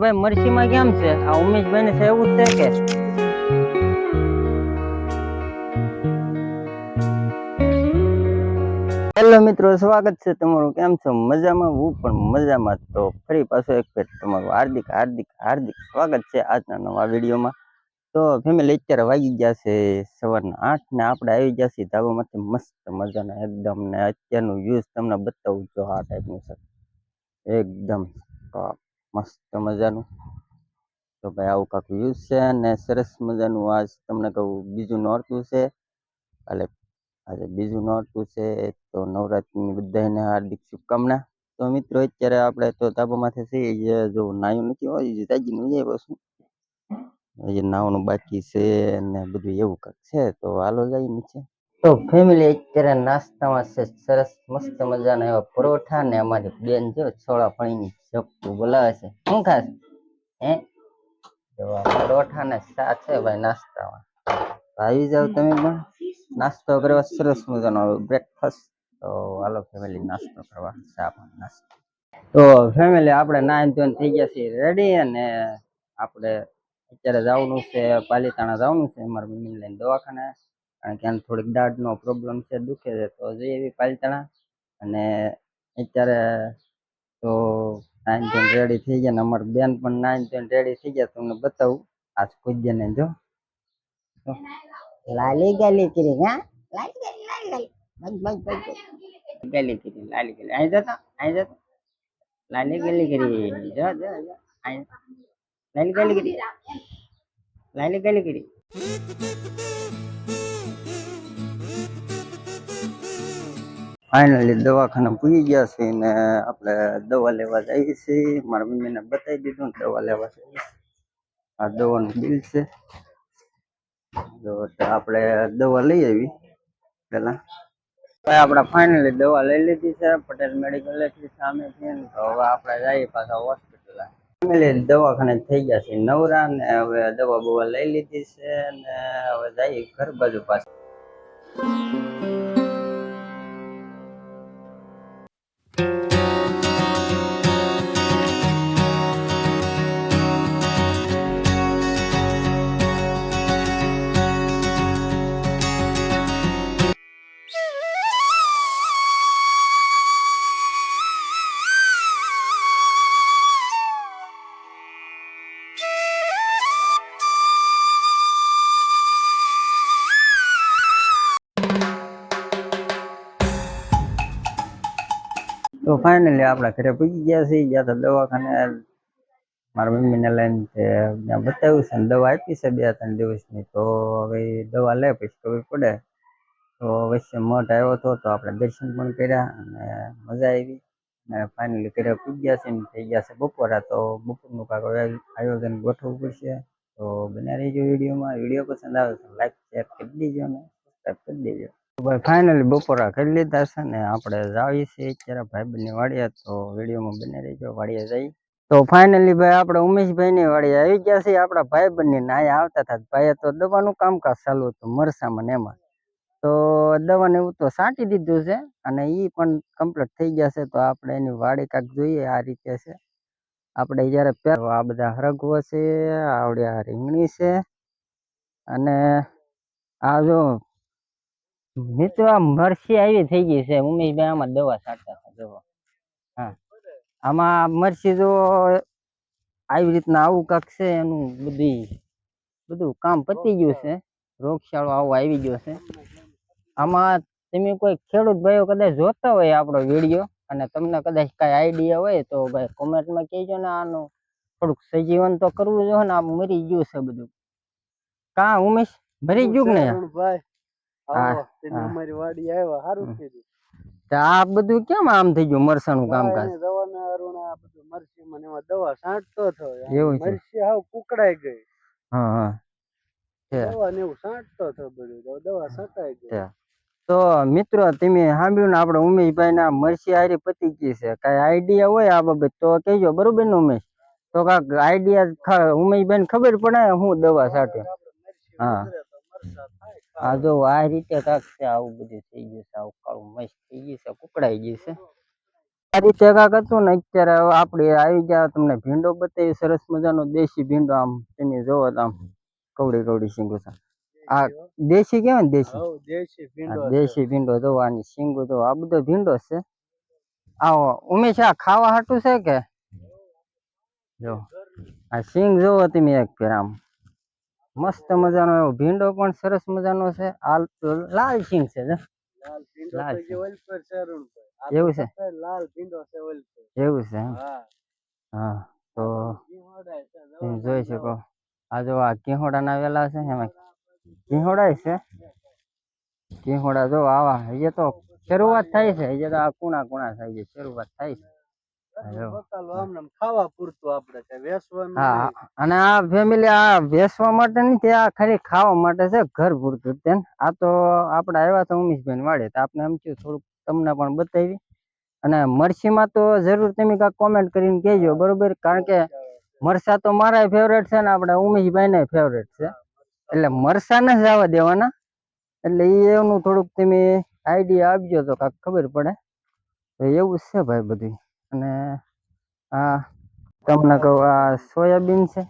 ભાઈ મરસીમાં કેમ છે? આ ઉમેશભાઈ ને છે એવું જ છે કે? હેલો મિત્રો સ્વાગત છે તમારું. કેમ છો? મજામાં? હું પણ મજામાં તો ફરી પાછો એક ફેર તમારું હાર્દિક હાર્દિક હાર્દિક સ્વાગત છે આજના નવા વિડીયોમાં. તો ફેમિલી અત્યારે વાગી ગયા છે સવારના આઠ ને આપણે આવી ગયા છીએ ધાબામાંથી મસ્ત મજાના એકદમ ને અત્યારનું વ્યૂઝ તમને બતાવું જો આ ટાઈપનું છે. એકદમ top, મસ્ત મજાનું. તો ભાઈ આવું કાંક વ્યૂઝ છે અને સરસ મજાનું. આજ તમને કહું બીજું નોરતું છે. એટલે આજે બીજું નોરતું છે. તો નવરાત્રિની બધાને હાર્દિક શુભકામના. તો મિત્રો, અત્યારે આપણે તો તાબામાંથી છીએ. જે નાયું નથી હોય, જે તાજી નહીં જાય પછી. હજી નાવાનું બાકી છે ને બધું એવું કાંક છે. તો હાલો જાય નીચે. તો ફેમિલી અત્યારે નાસ્તામાં છે, સરસ મસ્ત મજાના એવા પરોઠા ને અમારી બેન જો છોળા પાણીની ચપ્પુ બોલાવે છે. શું ખાસ? હે? જો પરોઠા ને ચા છે ભાઈ નાસ્તામાં. આવી જાવ તમે પણ. નાસ્તો કરવા સરસ મજાનો બ્રેકફાસ્ટ તો હાલો ફેમિલી નાસ્તો કરવા, ચા પણ, નાસ્તો. તો ફેમિલી આપણે નાઈન ધોન થઈ ગયા છીએ રેડી અને આપણે અત્યારે જવાનું છે પાલીતાણા જવાનું છે મારા મમ્મીને લઈને દવાખાને. કારણ કે આને થોડીક દાઢનો પ્રોબ્લેમ છે દુખે છે તો જઈ એવી પાલીતાણા. અને અત્યારે તો નાઇન ટેન રેડી થઈ ગયા ને અમારી બેન પણ નાઇન ટેન રેડી થઈ ગયા તમને બતાવું. આજ કુજ્જને જો લાલી ગાલી કરી હા? લાલી ગાલી લાલી ગાલી. બસ બસ બસ ગાલી કરી લાલી ગાલી. અહીં જતા અહીં જતા. લાલી ગાલી કરી. જો જો જો. અહીં લાલી ગાલી કરી. લાલી ગાલી કરી. ફાઇનલી દવાખાને પૂગી ગયા છે ને આપણે દવા લેવા જઈએ છીએ. મારા મમ્મીને બતાવી દીધું ને દવા લેવા જઈએ. આ દવાનું બિલ છે. આપણે દવા લઈ આવી પેલા આપડે ફાઇનલી દવા લઈ લીધી છે. પટેલ મેડિકલ સામે છે ને હવે આપણે જઈએ પાછા હોસ્પિટલ ફેમિલી દવાખાને થઈ ગયા છે નવરા ને હવે દવા બવા લઈ લીધી છે ને હવે જઈએ ઘર બાજુ પાછા. ફાઇનલી આપણા ઘરે પૂગી ગયા છે. ગયા તો દવાખાને મારા મમ્મીને લઈને ત્યાં બતાવ્યું છે ને દવા આપી છે બે ત્રણ દિવસની. તો હવે દવા લે પછી ખબર પડે. તો વચ્ચે મઠ આવ્યો હતો તો આપણે દર્શન પણ કર્યા અને મજા આવી. અને ફાઇનલી ઘરે પૂગી ગયા છે ને થઈ ગયા છે બપોરા. તો બપોરનું હવે આયોજન ગોઠવવું પડશે. તો બન્યા રહીજો વિડીયોમાં. વીડિયો પસંદ આવે તો લાઈક, શેર કરી દેજો અને સબસ્ક્રાઈબ કરી દેજો. ફાઇનલી બપોરા કરી લીધા છે ને આપણે જાવીએ છીએ. અત્યારે ભાઈબંધની વાડીએ તો વિડીયોમાં બને રહીજો વાડીએ જઈ. તો ફાઇનલી ભાઈ આપણે ઉમેશભાઈની વાડીએ આવી ગયા છીએ. આપણા ભાઈબંધની ને અહીંયા આવતા હતા. ભાઈએ તો દવાનું કામકાજ ચાલુ હતું, મરસામાં એમાં. તો દવાને એવું તો સાંટી દીધું છે અને એ પણ કમ્પ્લીટ થઈ ગયા છે. તો આપણે એની વાડી કાંક જોઈએ આ રીતે છે. આપણે જ્યારે પહેલો આ બધા હરગવો છે, આવડ્યા રીંગણી છે અને આ જો મિત્રો આ મરસી આવી થઈ ગઈ છે. ઉમેશભાઈ આમાં દવા છાંટતા હતા, જુઓ. હા. આમાં મરસી જો આવી રીતના આવું કાંક છે, એનું બધી, બધું કામ પતી ગયું છે. રોગશાળો આવો આવી ગયો છે. આમાં તમે કોઈ ખેડૂત ભાઈઓ કદાચ જોતા હોય આપણો વીડિયો, અને તમને કદાચ કાંઈ આઈડિયા હોય તો ભાઈ કોમેન્ટમાં કહેજો ને આનું થોડુંક સજીવન તો કરવું જોઈએ ને આ મરી ગયું છે બધું. કા ઉમેશ મરી ગયું ને ભાઈ. અમારી વાડી આવ્યા સારું હમ. આ બધું કેમ આમ થઈ ગયું મરસાનું કામકાજ? દવાના અરુણા બધું મરચી મને એમાં દવા છાંટતો હતો. એવું છે? મરસી હાવ કુકડાઈ ગઈ. હા હા. દવા ને એવું છાંટતો હતો બધું તો દવા છટાઈ ગઈ. તો મિત્રો તમે સાંભળ્યું ને આપણે ઉમેશભાઈ ના મરસી હારી પતી ગઈ છે. કઈ આઈડિયા હોય આ બાબત તો કહેજો બરોબર ને ઉમેશ? તો કાક આઈડિયા ઉમેશભાઈ ને ખબર પડે હું દવા છાંટે હા. આ જો આ રીતે કાંક છે આવું બધું થઈ ગયું છે આવું કાળું મસ્ત થઈ ગયું છે કુકડાઈ ગયું છે. આ રીતે કાંક હતું ને અત્યારે આપડે આપણે આવી ગયા તમને ભીંડો બતાવી સરસ મજાનો દેશી ભીંડો આમ તમે જોવો તો આમ કવડી કવડી સિંગો છે. આ દેશી કેવાય ને દેશી? દેશી આ ભીંડો દેશી ભીંડો જો આની શીંગું જો આ બધો ભીંડો છે. આવો ઉમેશ આ ખાવા હાટું છે કે? જો આ સિંગ જોવો તમે એક ફેર આમ. મસ્ત મજાનો એવો ભીંડો પણ સરસ મજાનો છે. આ લાલ શીંગ છે લાલ એવું છે? લાલ ભીંડો છે એવું છે હા. તો તમે જોઈ શકો. આ જો આ કિહોડાના વેલા છે એમાં કિહોડા છે? કિહોડા જો આવા હજી તો શરૂઆત થાય છે. હજી તો આ કુણા કુણા થાય છે. શરૂઆત થાય છે. ખાવા પૂરતું આપણે કઈ હા અને આ ફેમિલી આ વેસવા માટે નહીં તે આ ખાલી ખાવા માટે છે ઘર પૂરતું તેન આ તો આપણે આવ્યા તો ઉમેશભાઈ વાળે તો આપણે એમ થયું થોડુંક તમને પણ બતાવી. અને મરસીમાં તો જરૂર તમે કાંઈક કોમેન્ટ કરીને કહેજો બરોબર? કારણ કે મરસા તો મારા ફેવરેટ છે ને આપણે ઉમેશભાઈ ને ફેવરેટ છે એટલે મરસા ને જ આવવા દેવાના. એટલે એનું થોડુંક તમે આઈડિયા આપજો તો કાંઈક ખબર પડે. તો એવું છે ભાઈ બધું અને આ તમને કહું આ સોયાબીન છે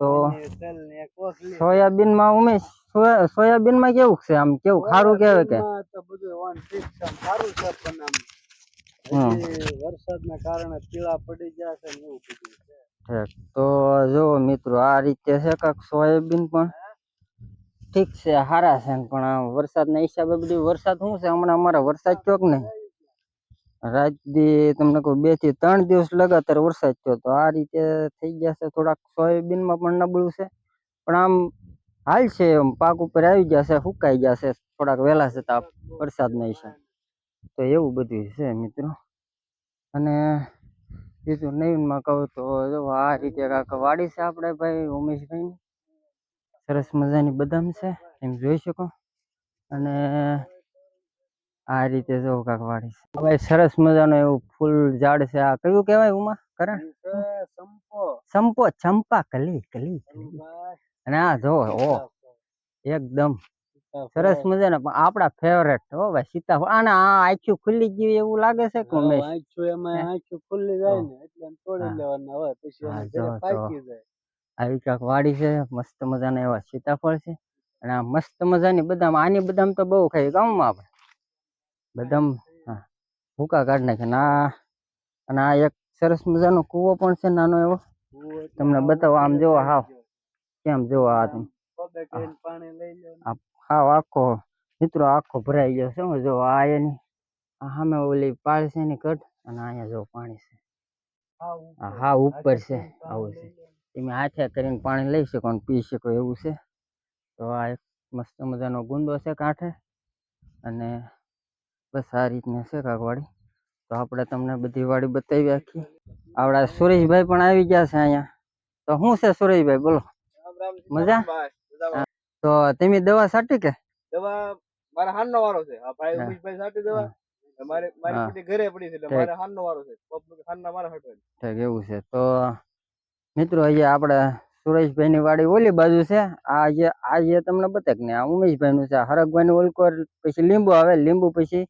તો અને તલને એક ઓખલી. સોયાબીનમાં ઉમેશ સોયા સોયાબીનમાં કેવું છે આમ કેવું ખારું કહેવાય કે સોયાબીનમાં તો બધું on fix છે. આમ સારું છે પણ આમ હમ. હજી વરસાદના કારણે પીળા પડી ગયા છે ને એવું બધું છે. ઠીક. તો જો મિત્રો આ રીતે છે કાંક સોયાબીન પણ ઠીક છે સારા છે ને પણ આ વરસાદના હિસાબે બધું વરસાદ શું છે હમણાં અમારે વરસાદ ચોક નહીં રાત દી તમને કહું, બેથી ત્રણ દિવસ લગાતાર વરસાદ થયો તો આ રીતે થઈ ગયા છે. થોડાક સોયાબીનમાં પણ નબળું છે. પણ આમ હાલ છે એમ. પાક ઉપર આવી ગયા છે, સુકાઈ ગયા છે. થોડાક વહેલા છતાં વરસાદના છે. તો એવું બધું છે મિત્રો. અને બીજું નવીનમાં કહું તો જો આ રીતે કાંક વાડી છે આપણે ભાઈ, ઉમેશભાઈની. સરસ મજાની બદામ છે. એમ જોઈ શકો. અને આ રીતે જો કાક વાડી છે ભાઈ સરસ મજાનું એવું ફૂલ ઝાડ છે આ કયું કહેવાય ઉમા કરણ ઈ સંપો. ચંપો કલી કલી. અને આ જો ઓ એકદમ. સરસ મજાના પણ આપણા ફેવરેટ હો ભાઈ સીતાફળ આને આ આખું ખુલ્લી ગયું એવું લાગે છે કે હા, આખું એમાં આખું ખુલ્લી જાય. ને એટલે તોડી. લેવાના હોય પછી. પાકી જાય આવી કાંક વાડી છે મસ્ત મજાના એવા સીતાફળ છે અને આ મસ્ત મજાની બદામ આની બદામ તો બહુ ખાઈ ગામમાં આપણે બદામ હા, ભૂકા કાઢી નાખે. ને આ, અને આ એક સરસ મજાનો કૂવો પણ છે નાનો એવો. તમને બતાવો, આમ જોવો, હાવ. કેમ જોવો આ તમે. હાવ આખો, મિત્રો આખો ભરાઈ ગયો છે જો આ એની સામે ઓલી પાળ છે એની કટ અને અહીંયા જો પાણી છે. હા ઉપર છે, આવું છે. તમે હાથે કરીને પાણી લઈ શકો અને પી શકો એવું છે. તો આ એક મસ્ત મજાનો ગુંદો છે કાંઠે. અને બસ આ રીતના છે કાંક વાડી તો આપણે તમને બધી વાડી બતાવી આખી. આપણા સુરેશભાઈ પણ આવી ગયા છે અહીંયા. તો શું છે સુરેશભાઈ બોલો. મજા? તો તમે દવા સાટી કે? દવા મારા હાનનો વારો છે. આ ભાઈ ઉમેશભાઈ સાટી દવા. મારે મારી હા. ઘરે પડી છે એટલે મારે હાનનો વારો છે. હાનના મારા હટવાની ઠીક એવું છે. તો મિત્રો અહીંયા આપણે સુરેશભાઈની વાડી ઓલી બાજુ છે. આ જે આ જે તમને બતાક ને આ ઉમેશભાઈનું છે આ હરકભાઈનું ઓલકોર પછી લીંબુ આવે લીંબુ પછી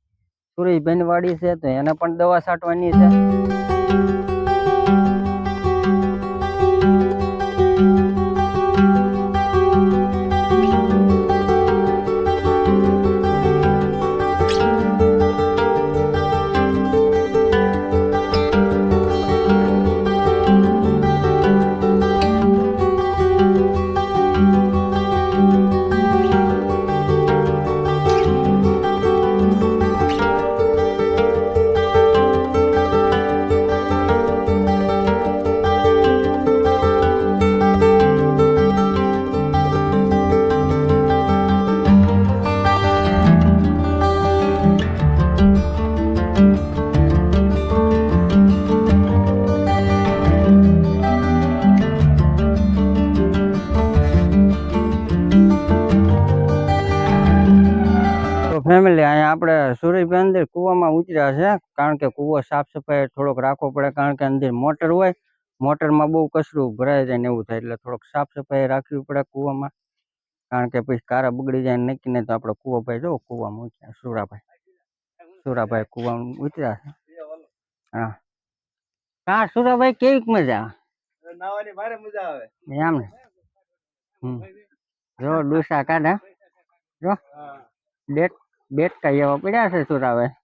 સુરેશભાઈની વાડી છે તો એને પણ દવા છાંટવાની છે. ઉતર્યા છે કારણ કે કૂવો સાફ સફાઈ થોડોક રાખવો પડે કારણ કે અંદર મોટર હોય મોટરમાં બહુ કચરું ભરાઈ જાય ને એવું થાય એટલે થોડોક સાફ સફાઈ રાખવી પડે કૂવામાં કારણ કે પછી કારા બગડી જાય નક્કી નહીં તો આપણે કૂવો ભાઈ જો કૂવામાં ઉતર્યા સુરાભાઈ. સુરાભાઈ કૂવામાં ઉતર્યા છે. હા. કા સુરાભાઈ કેવીક મજા? નાવાની ભારે મજા આવે. એમ ને? હમ. જો ડુસા કાઢા. જો. હા. બેટ બેટ કઈ એવા પડ્યા છે સુરાભાઈ?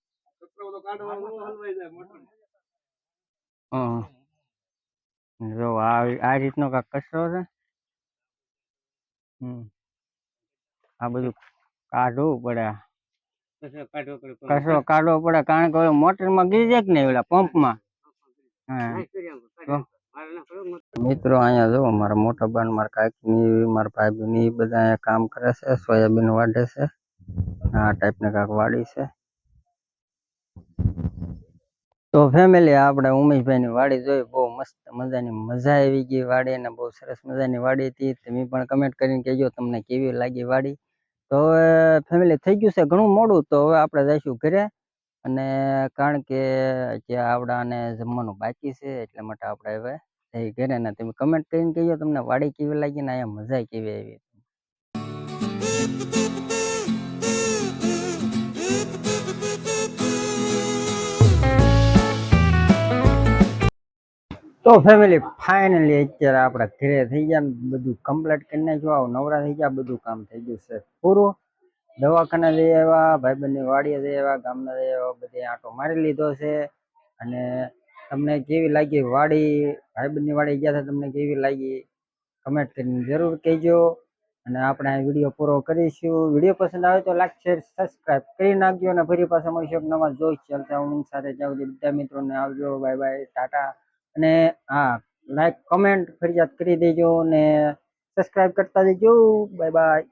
જો આ આ રીતનો કાંક કચરો છે? હમ. આ બધું કાઢવું પડે. કચરો કાઢવો પડે કારણ કે મોટરમાં ગીરી જાય કે નહીં ઓલા પંપમાં મિત્રો અહીંયા જો મારા મોટા બાન મારા કાકીની મારા ભાઈની બધા અહીંયા કામ કરે છે સોયાબીન વાઢે છે. આ ટાઈપ ટાઈપની કાંક વાડી છે. તો ફેમિલી આપણે ઉમેશભાઈની વાડી જોઈ, બહુ મસ્ત મજાની મજા આવી ગઈ વાડી અને બહુ સરસ મજાની વાડી હતી. તમે પણ કમેન્ટ કરીને કહેજો તમને કેવી લાગી વાડી. તો હવે ફેમિલી થઈ ગયું છે ઘણું મોડું, તો હવે આપણે જઈશું ઘરે. અને કારણ કે જે આવડાને જમવાનું બાકી છે, એટલા માટે આપણે હવે જઈ ઘરે. ને તમે કમેન્ટ કરીને કહેજો તમને વાડી કેવી લાગી ને અહીંયા મજા કેવી આવી. તો ફેમિલી ફાઇનલી અત્યારે આપણે ઘરે થઈ ગયા બધું કમ્પ્લીટ કરી નાખ્યું. આવું નવરા થઈ ગયા, બધું કામ થઈ ગયું છે પૂરું. દવાખાને જઈ આવ્યા, ભાઈબંધની વાડીએ જઈ આવ્યા, ગામના જઈ આવ્યા, બધે આંટો મારી લીધો છે. અને તમને કેવી લાગી વાડી? ભાઈબંધની વાડી ગયા હતા, તમને કેવી લાગી? કમેન્ટ કરીને જરૂર કહેજો. અને આપણે વીડિયો પૂરો કરીશું. વીડિયો પસંદ આવે તો લાઈક શેર સબસ્ક્રાઈબ કરી નાખજો. અને ફરી પાછા મળીશું નવા જોઈ ચાલતા હું સાથે જાઉં બધા મિત્રોને આવજો. બાય બાય ટાટા અને હા લાઈક કમેન્ટ ફરિયાદ કરી દેજો ને સબસ્ક્રાઈબ કરતા જજો. Bye bye